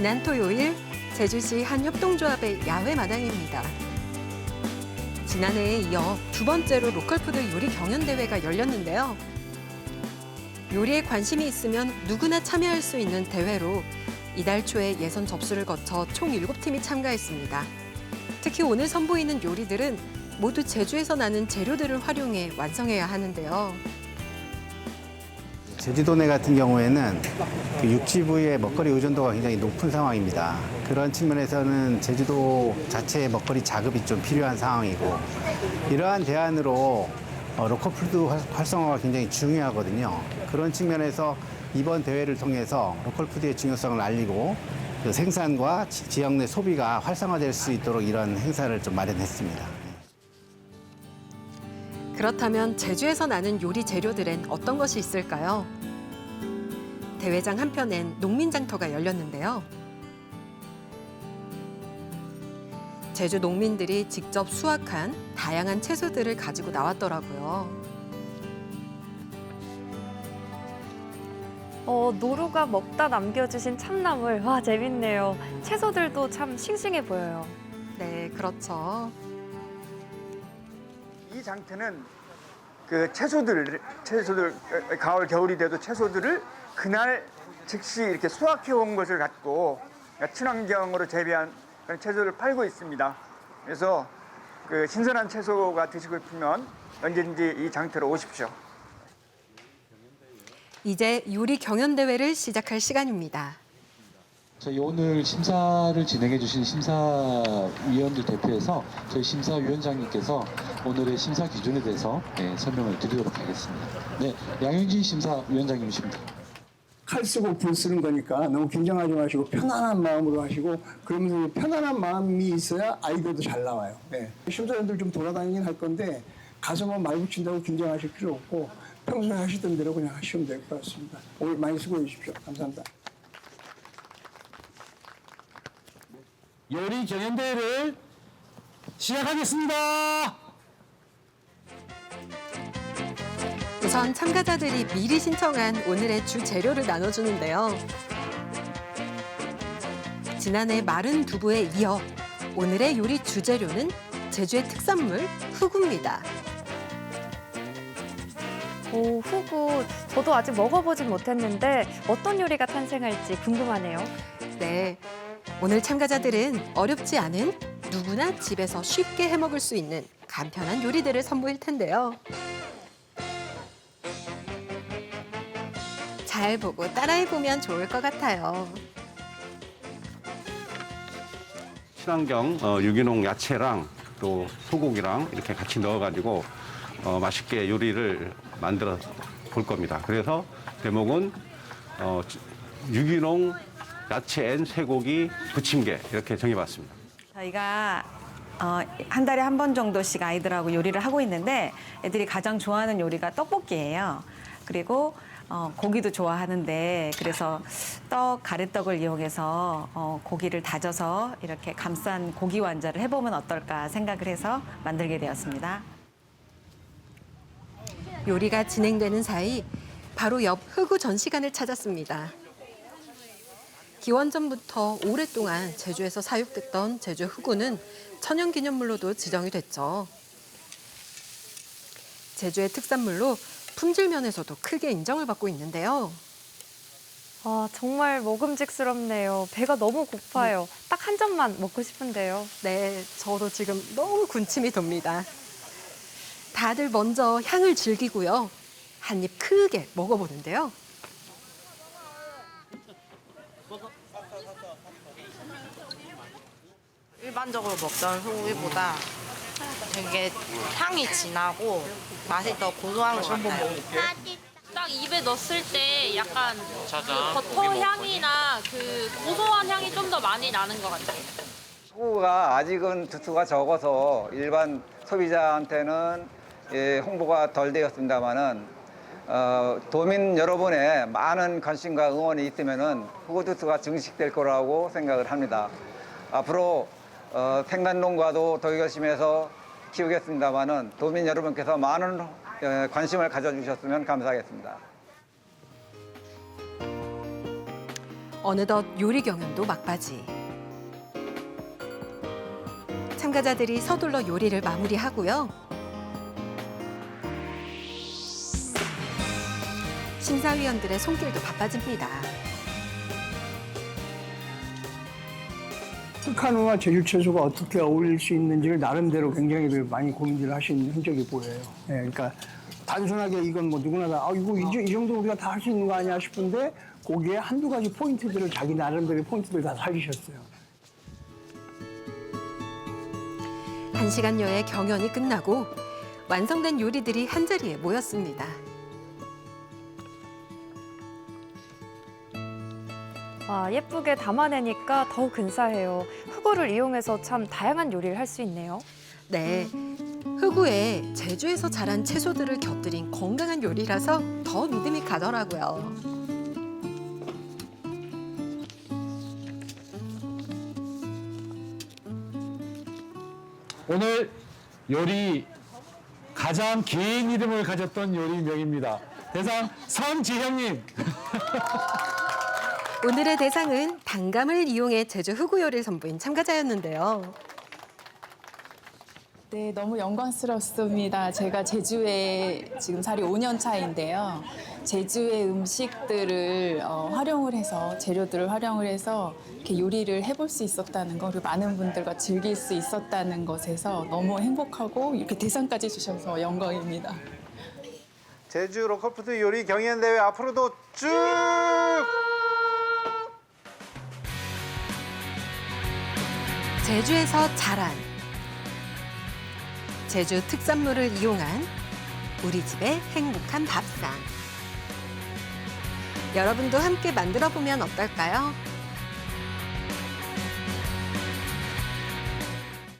지난 토요일 제주시 한 협동조합의 야외 마당입니다. 지난해에 이어 두 번째로 로컬푸드 요리 경연대회가 열렸는데요. 요리에 관심이 있으면 누구나 참여할 수 있는 대회로 이달 초에 예선 접수를 거쳐 총 7팀이 참가했습니다. 특히 오늘 선보이는 요리들은 모두 제주에서 나는 재료들을 활용해 완성해야 하는데요. 제주도 내 같은 경우에는 그 육지 부위의 먹거리 의존도가 굉장히 높은 상황입니다. 그런 측면에서는 제주도 자체의 먹거리 자급이 좀 필요한 상황이고 이러한 대안으로 어, 로컬푸드 활- 활성화가 굉장히 중요하거든요. 그런 측면에서 이번 대회를 통해서 로컬푸드의 중요성을 알리고 그 생산과 지- 지역 내 소비가 활성화될 수 있도록 이런 행사를 좀 마련했습니다. 그렇다면 제주에서 나는 요리 재료들엔 어떤 것이 있을까요? 대회장 한편엔 농민장터가 열렸는데요. 제주 농민들이 직접 수확한 다양한 채소들을 가지고 나왔더라고요. 어, 노루가 먹다 남겨주신 참나물. 와, 재밌네요. 채소들도 참 싱싱해 보여요. 네, 그렇죠. 이 장터는 그 채소들, 채소들 어, 가을 겨울이 돼도 채소들을 그날 즉시 이렇게 수확해 온 것을 갖고 친환경으로 재배한 그런 채소를 팔고 있습니다. 그래서 그 신선한 채소가 드시고 싶으면 언제든지 이 장터로 오십시오. 이제 요리 경연 대회를 시작할 시간입니다. 저희 오늘 심사를 진행해 주신 심사위원들 대표해서 저희 심사위원장님께서 오늘의 심사 기준에 대해서 네, 설명을 드리도록 하겠습니다. 네, 양윤진 심사위원장님이십니다. 칼 쓰고 불 쓰는 거니까 너무 긴장하지 마시고 편안한 마음으로 하시고 그러면서 이 편안한 마음이 있어야 아이디어도 잘 나와요. 네. 심사위원들 좀 돌아다니긴 할 건데 가서만 말 붙인다고 긴장하실 필요 없고 평소에 하시던 대로 그냥 하시면 될 것 같습니다. 오늘 많이 수고해 주십시오. 감사합니다. 요리 경연대회를 시작하겠습니다. 우선 참가자들이 미리 신청한 오늘의 주 재료를 나눠주는데요. 지난해 마른 두부에 이어 오늘의 요리 주재료는 제주의 특산물 후구입니다. 오, 후구. 저도 아직 먹어보진 못했는데 어떤 요리가 탄생할지 궁금하네요. 네, 오늘 참가자들은 어렵지 않은 누구나 집에서 쉽게 해먹을 수 있는 간편한 요리들을 선보일 텐데요. 잘 보고 따라해보면 좋을 것 같아요. 친환경 어, 유기농 야채랑 또 소고기랑 이렇게 같이 넣어가지고 어, 맛있게 요리를 만들어 볼 겁니다. 그래서 제목은 어, 지- 유기농 야채 앤 쇠고기 부침개 이렇게 정해봤습니다. 저희가 어, 한 달에 한 번 정도씩 아이들하고 요리를 하고 있는데 애들이 가장 좋아하는 요리가 떡볶이예요. 그리고 어, 고기도 좋아하는데 그래서 떡 가래떡을 이용해서 어, 고기를 다져서 이렇게 감싼 고기 완자를 해보면 어떨까 생각을 해서 만들게 되었습니다. 요리가 진행되는 사이 바로 옆 흑우 전시관을 찾았습니다. 기원전부터 오랫동안 제주에서 사육됐던 제주 흑우는 천연기념물로도 지정이 됐죠. 제주의 특산물로 품질 면에서도 크게 인정을 받고 있는데요. 와, 정말 먹음직스럽네요. 배가 너무 고파요. 딱 한 점만 먹고 싶은데요. 네, 저도 지금 너무 군침이 돕니다. 다들 먼저 향을 즐기고요. 한 입 크게 먹어보는데요. 일반적으로 먹던 소고기보다 되게 향이 진하고 맛이 더 고소한 것 같아요. 딱 입에 넣었을 때 약간 그 버터 향이나 그 고소한 향이 좀 더 많이 나는 것 같아요. 소고가 아직은 두수가 적어서 일반 소비자한테는 예, 홍보가 덜 되었습니다만은 어, 도민 여러분의 많은 관심과 응원이 있으면은 후구 두수가 증식될 거라고 생각을 합니다. 앞으로 어, 생산농가도 더 열심히 해서 키우겠습니다만은 도민 여러분께서 많은 어, 관심을 가져주셨으면 감사하겠습니다. 어느덧 요리 경연도 막바지. 참가자들이 서둘러 요리를 마무리하고요. 심사위원들의 손길도 바빠집니다. 흑한우와 제주 채소가 어떻게 어울릴 수 있는지를 나름대로 굉장히 많이 고민을 하신 흔적이 보여요. 예, 그러니까 단순하게 이건 뭐 누구나 다, 아, 이거 이, 정- 이 정도 우리가 다 할 수 있는 거 아니야 싶은데 거기에 한두 가지 포인트들을 자기 나름대로의 포인트들을 다 살리셨어요. 한 시간여의 경연이 끝나고 완성된 요리들이 한자리에 모였습니다. 와, 예쁘게 담아내니까 더욱 근사해요. 흑우를 이용해서 참 다양한 요리를 할 수 있네요. 네. 흑우에 제주에서 자란 채소들을 곁들인 건강한 요리라서 더 믿음이 가더라고요. 오늘 요리 가장 긴 이름을 가졌던 요리명입니다. 대상 선지형님. 오늘의 대상은 단감을 이용해 제주 흑우 요리를 선보인 참가자였는데요. 네, 너무 영광스럽습니다. 제가 제주에 지금 살이 5년 차인데요. 제주의 음식들을 어, 활용을 해서 재료들을 활용을 해서 이렇게 요리를 해볼 수 있었다는 거, 그리고 많은 분들과 즐길 수 있었다는 것에서 너무 행복하고 이렇게 대상까지 주셔서 영광입니다. 제주 로컬푸드 요리 경연대회 앞으로도 쭉 제주에서 자란 제주 특산물을 이용한 우리 집의 행복한 밥상. 여러분도 함께 만들어 보면 어떨까요?